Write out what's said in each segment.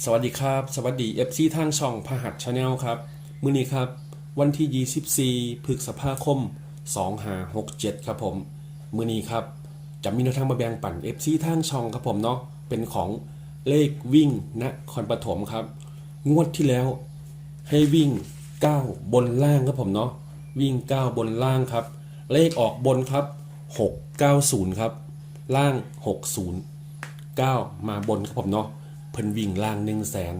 สวัสดีครับ สวัสดี FC ทางช่องพหัสชาแนลครับ มื้อนี้ครับ วันที่ 24พฤษภาคม 2567 ครับผม มื้อนี้ครับ จะมีแนวทางมาแบ่งปัน FC ทางช่องครับผมเนาะเป็นของเลขวิ่งนครปฐมครับ งวดที่แล้วให้วิ่ง 9 บนล่างครับผมเนาะวิ่ง 9 บนล่างครับ เลขออกบนครับ 690 ครับ ล่าง 60 9 มาบนครับผมเนาะ เพิ่นวิ่งล่าง1 0 0 0 0แสน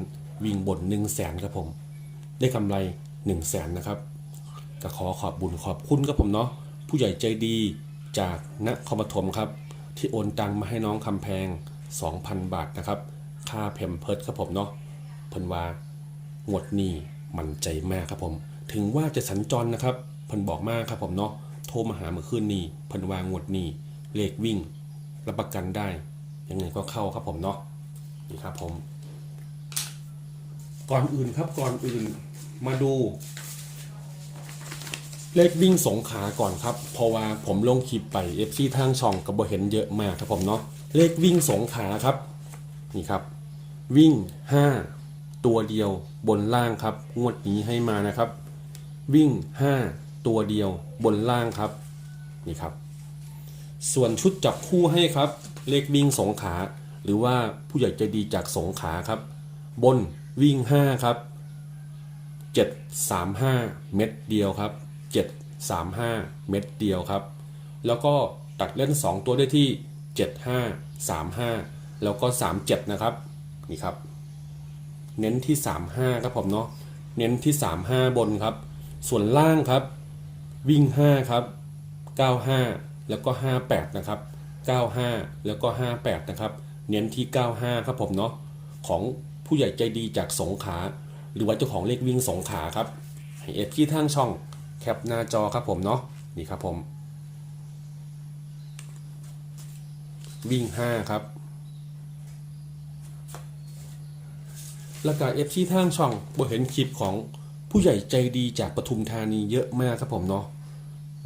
วิ่งบน1 0 0 0 0แสนครับผม ได้กำไร1 0 0 0 0แสนนะครับก็ขอขอบบุญขอบคุณครับผมเนาะผู้ใหญ่ใจดีจากนครปฐมครับ ที่โอนตังมาให้น้องคำแพง 2,000 บาทนะครับ ค่าเพมเพิร์ดครับผมเนาะเพิ่นว่างวดนี้มันใจมากครับผม ถึงว่าจะสัญจรนะครับเพิ่นบอกมากครับผมเนาะโทรมาหาเมื่อคืนนี้เพิ่นวางงวดนี้เลขวิ่งรับประกันได้ยังไงก็เข้าครับผมเนาะ นี่ครับผม ก่อนอื่นครับก่อนอื่นมาดู เลขวิ่งสงขาก่อนครับ เพราะว่าผมลงคลิปไป FC ทางช่องกับบเห็นเยอะมากครับผมเนาะเลขวิ่งสงขาครับ นี่ครับ วิ่ง 5 ตัวเดียวบนล่างครับ งวดนี้ให้มานะครับ วิ่ง 5 ตัวเดียวบนล่างครับ นี่ครับ ส่วนชุดจับคู่ให้ครับ เลขวิ่งสงขา หรือว่าผู้ใหญ่ใจดีจากสงขาครับ บนวิ่ง 5 ครับ 735 เม็ดเดียวครับ 735 เม็ดเดียวครับ แล้วก็ตัดเล่น 2 ตัวได้ที่ 75 35 แล้วก็ 37 นะครับนี่ครับ เน้นที่ 35 ครับผมเนาะเน้นที่ 35 บนครับ ส่วนล่างครับ วิ่ง 5 ครับ 95 แล้วก็ 58 นะครับ 95 แล้วก็ 58 นะครับ เน้นที่ 95 ครับผมเนาะของผู้ใหญ่ใจดีจากสงขา หรือว่าเจ้าของเลขวิ่งสงขาครับให้เอฟที่ทางช่องแคปหน้าจอครับผมเนาะนี่ครับผม วิ่ง 5 ครับ แล้วก็เอฟที่ทางช่องบ่เห็นคลิปของผู้ใหญ่ใจดีจากปทุมธานีเยอะมากครับผมเนาะ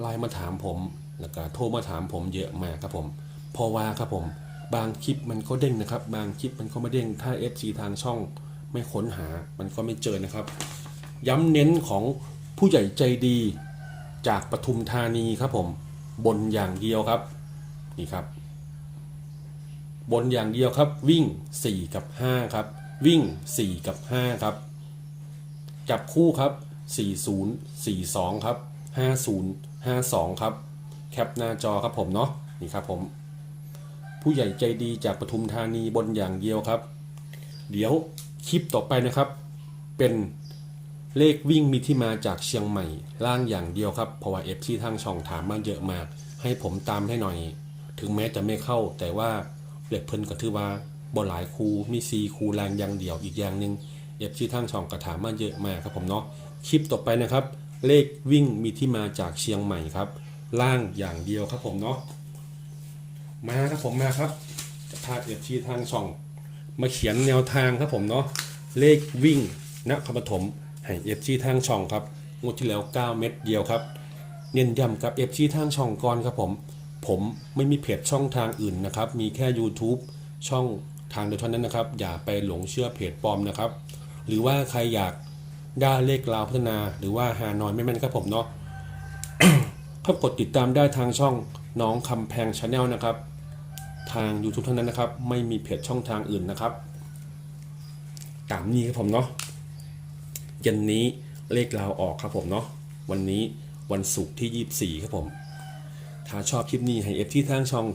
ไลน์มาถามผมแล้วก็โทรมาถามผมเยอะมากครับผมเพราะว่าครับผม บางคลิปมันก็เด้งนะครับ บางคลิปมันก็ไม่เด้ง ถ้า FC ทางช่องไม่ค้นหา มันก็ไม่เจอนะครับ ย้ำเน้นของผู้ใหญ่ใจดีจากปทุมธานีครับผม บนอย่างเดียวครับ นี่ครับ บนอย่างเดียวครับ วิ่ง 4 กับ 5 ครับ วิ่ง 4 กับ 5 ครับ จับคู่ครับ 40 42 ครับ 50 52 ครับ แคปหน้าจอครับผมเนาะนี่ครับผม ผู้ใหญ่ใจดีจากปทุมธานีบนอย่างเดียวครับ เดี๋ยวคลิปต่อไปนะครับ เป็นเลขวิ่งมีที่มาจากเชียงใหม่ล่างอย่างเดียวครับเพราะว่าเอฟซีทางช่องถามมาเยอะมาก ให้ผมตามให้หน่อย ถึงแม้จะไม่เข้า แต่ว่าเล็กเพิ่นก็ถือว่าบ่หลายคูมีซีคูแรงอย่างเดียวอีกอย่างหนึ่งเอฟซีทางช่องก็ถามมาเยอะมากครับผมเนาะคลิปต่อไปนะครับ เลขวิ่งมีที่มาจากเชียงใหม่ครับ ล่างอย่างเดียวครับผมเนาะ มาครับผมมาครับจะพาเอฟซีทางช่อง มาเขียนแนวทางครับผมเนาะเลขวิ่งนครปฐมให้เอฟซีทางช่องครับงวดที่แล้ว 9 เม็ดเดียวครับ เน้นย้ำกับเอฟซีทางช่องก่อนครับผม ผมไม่มีเพจช่องทางอื่นนะครับ มีแค่ YouTube ช่องทางเดียวเท่านั้นนะครับ อย่าไปหลงเชื่อเพจปลอมนะครับ หรือว่าใครอยากได้เลขลาวพัฒนาหรือว่าหานอยไม่แม่นครับผมเนาะก็กดติดตามได้ทางช่องน้องคำแพงชาแนลนะครับ ทาง YouTube เท่านั้นนะครับ ไม่มีเพจช่องทางอื่นนะครับตามนี้ครับผมเนาะเย็นนี้เลขลาวออกครับผมเนาะวันนี้วันศุกร์ที่ 24 ครับผม ถ้าชอบคลิปนี้ให้เอฟที่ทางช่อง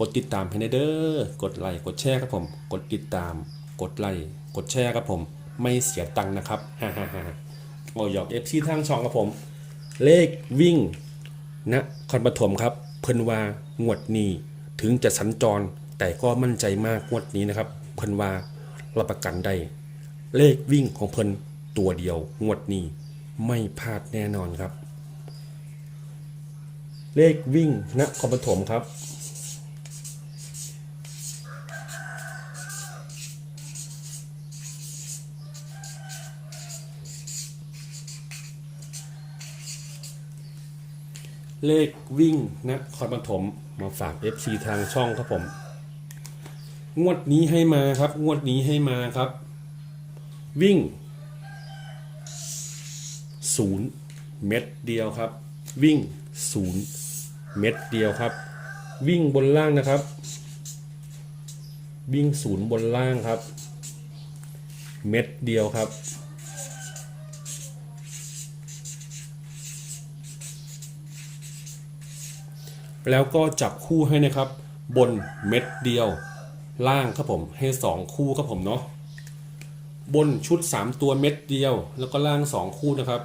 กดติดตามให้ในเด้อกดไลค์กดแชร์ครับผม กดติดตาม กดไลค์กดแชร์ครับผม ไม่เสียตังค์นะครับฮ่าฮ่าฮ่าโอหยอกเอฟซีทางช่องครับผม เลขวิ่งนะคอนปฐมครับ เพิ่นว่างวดนี้ ถึงจะสัญจรแต่ก็มั่นใจมากงวดนี้นะครับ เพิ่นว่ารับประกันได้เลขวิ่งของเพิ่นตัวเดียวงวดนี้ไม่พลาดแน่นอนครับ เลขวิ่งนะคอนปฐมครับ เลขวิ่งนะคอนปฐมมาฝาก FC ทางช่องครับผม งวดนี้ให้มาครับ งวดนี้ให้มาครับ วิ่งศูนย์เม็ดเดียวครับ วิ่งศูนย์เม็ดเดียวครับ วิ่งบนล่างนะครับ วิ่งศูนย์บนล่างครับ เม็ดเดียวครับ แล้วก็จับคู่ให้นะครับ บนเม็ดเดียว ล่างครับผมให้สองคู่ครับผมเนาะบนชุด 3 ตัวเม็ดเดียว แล้วก็ล่าง 2 คู่นะครับ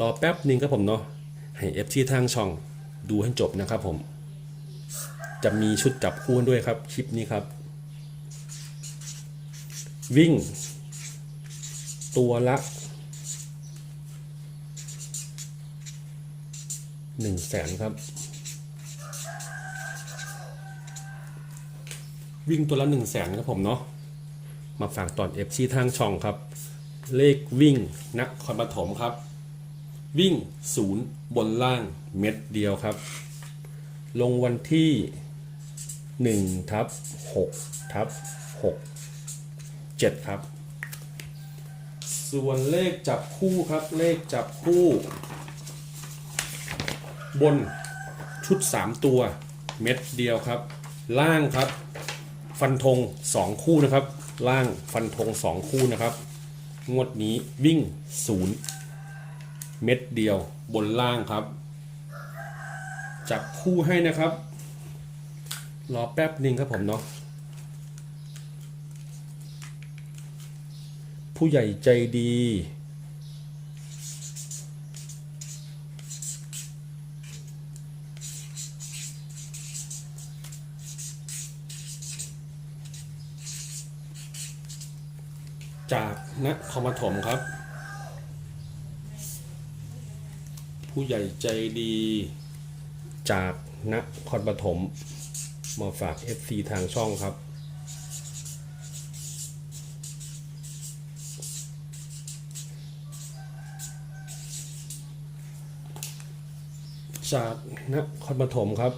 รอแป๊บนึงครับผมเนาะให้เอฟที่ทางช่องดูให้จบนะครับผม จะมีชุดจับคู่ด้วยครับคลิปนี้ครับ วิ่ง ตัวละหนึ่งแสนครับ วิ่งตัวละหนึ่งแสนครับผมเนาะมาฝากตอนเอฟซีทางช่องครับ เลขวิ่งนครปฐมครับ วิ่งศูนย์บนล่างเม็ดเดียวครับ ลงวันที่1ทับ6ทับ6 7 ครับ ส่วนเลขจับคู่ครับ เลขจับคู่ บนชุด 3 ตัวเม็ดเดียวครับ ล่างครับ ฟันธง2 คู่นะครับ ล่างฟันธง2 คู่นะครับ งวดนี้วิ่ง 0 เม็ดเดียวบนล่างครับจับคู่ให้นะครับ รอแป๊บหนึ่งครับผมเนาะผู้ใหญ่ใจดี จากนครปฐมครับ ผู้ใหญ่ใจดี จากนครปฐมมาฝาก FC ทางช่องครับ จากนครปฐมครับ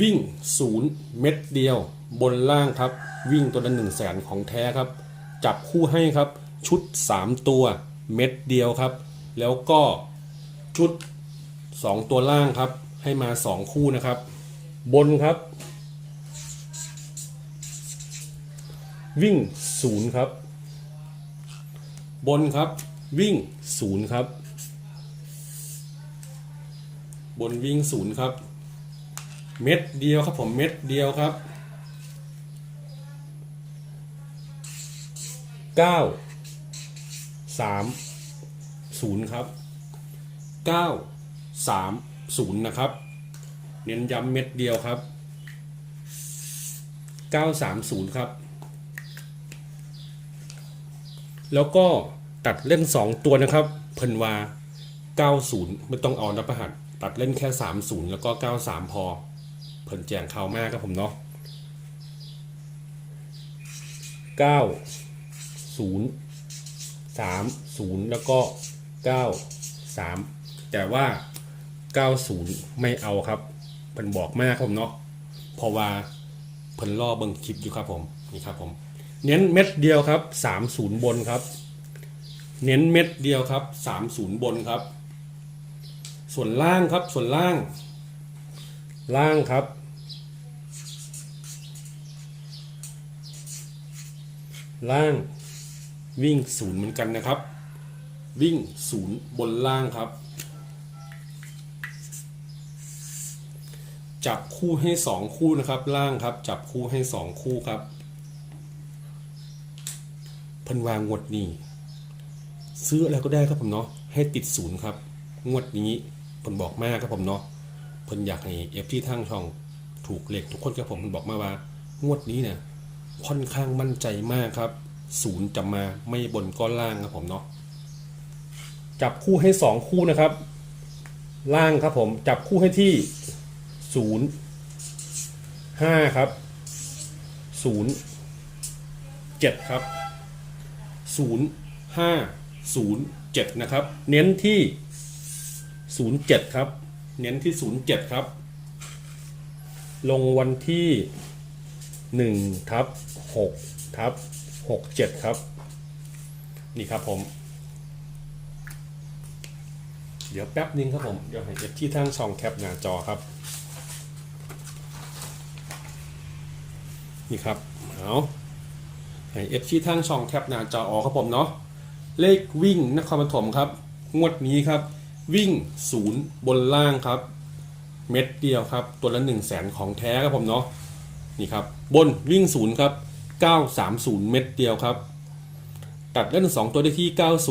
วิ่งศูนย์เม็ดเดียวบนล่างครับ วิ่งตัวละหนึ่งแสนของแท้ครับ จับคู่ให้ครับ ชุด 3 ตัวเม็ดเดียวครับ แล้วก็ชุด 2 ตัวล่างครับ ให้มา 2 คู่นะครับ บนครับ วิ่งศูนย์ครับ บนครับวิ่งศูนย์ครับ บนวิ่งศูนย์ครับ เม็ดเดียวครับผมเม็ดเดียวครับ เก้าสามศูนย์ครับเก้าสามศูนย์นะครับ เน้นย้ำเม็ดเดียวครับเก้าสามศูนย์ครับ แล้วก็ตัดเล่น2ตัวนะครับ เพิ่นว่า90ไม่ต้องเอานับประหัสตัดเล่นแค่30แล้วก็93พอ เพิ่นแจงเข่ามากครับผมเนาะ9 0 3 0 แล้วก็ 9 3 แต่ว่า 90 ไม่เอาครับเพิ่นบอกมากครับผมเนาะเพราะว่าเพิ่นล่อเบิ่งคลิปอยู่ครับผมนี่ครับผมเน้นเม็ดเดียวครับ 30 บนครับ เน้นเม็ดเดียวครับ 30 บนครับ ส่วนล่างครับส่วนล่าง ล่างครับล่าง วิ่งศูนย์เหมือนกันนะครับ วิ่งศูนย์บนล่างครับ จับคู่ให้สองคู่นะครับ ล่างครับ จับคู่ให้สองคู่ครับพิ่นวางงวดนี้ ซื้ออะไรก็ได้ครับผมเนาะให้ติดศูนย์ครับ งวดนี้เพิ่นบอกมากครับผมเนาะเพิ่นอยากให้เอฟที่ทั้งช่องถูกเลขทุกคนครับผมเพิ่นบอกมาว่างวดนี้เนี่ยค่อนข้างมั่นใจมากครับ ศูนย์จะมาไม่บนก้อนล่างครับผมเนาะจับคู่ให้สองคู่นะครับ ล่างครับผมจับคู่ให้ที่ศูนย์ห้าครับศูนย์เจ็ดครับ 0 5 0 7 นะครับ เน้นที่ 07 ครับ เน้นที่ 07 ครับ ลงวันที่ 1 ทับ 6 ทับ 67 ครับ นี่ครับผม เดี๋ยวแป๊บนึงครับผม เดี๋ยวให้เอฟที่ทางช่องแคปหน้าจอครับ นี่ครับ เอาให้เอฟที่ทางช่องแคปหน้าจอออกครับผมเนาะ เลขวิ่งนครปฐมครับ งวดนี้ครับ วิ่งศูนย์บนล่างครับ เม็ดเดียวครับ ตัวละ1 0 0 0 0แสนของแท้ครับผมเนาะ นี่ครับ บนวิ่งศูนย์ครับ 930 เม็ดเดียวครับ ตัดเล่นสองตัวได้ที่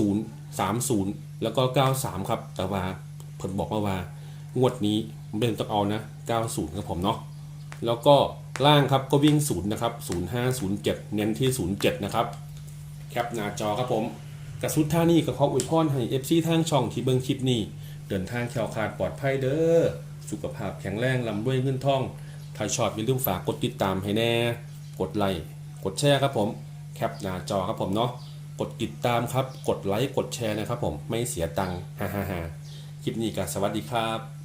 90 30 แล้วก็ 93 ครับ แต่ว่าเพิ่นบอกมาว่างวดนี้มันเป็นต้องเอานะ 90 ครับผมเนาะ แล้วก็ล่างครับก็วิ่ง 0 นะครับ 0507 เน้นที่ 07 นะครับ แคปหน้าจอครับผมกระสุดท่านี่ก็ขออวยพรให้ FC ทางช่องที่เบิ่งคลิปนี้ เดินทางแคล้วคลาดปลอดภัยเด้อ สุขภาพแข็งแรงลำด้วยเงินทองถ้าชอบอย่าลืมฝากกดติดตามให้แน่ กดไลค์ กดแชร์ครับผมแคปหน้าจอครับผมเนาะกดติดตามครับ กดไลค์กดแชร์นะครับผมไม่เสียตังค์ฮ่าฮ่าฮ่าคลิปนี้ก็สวัสดีครับ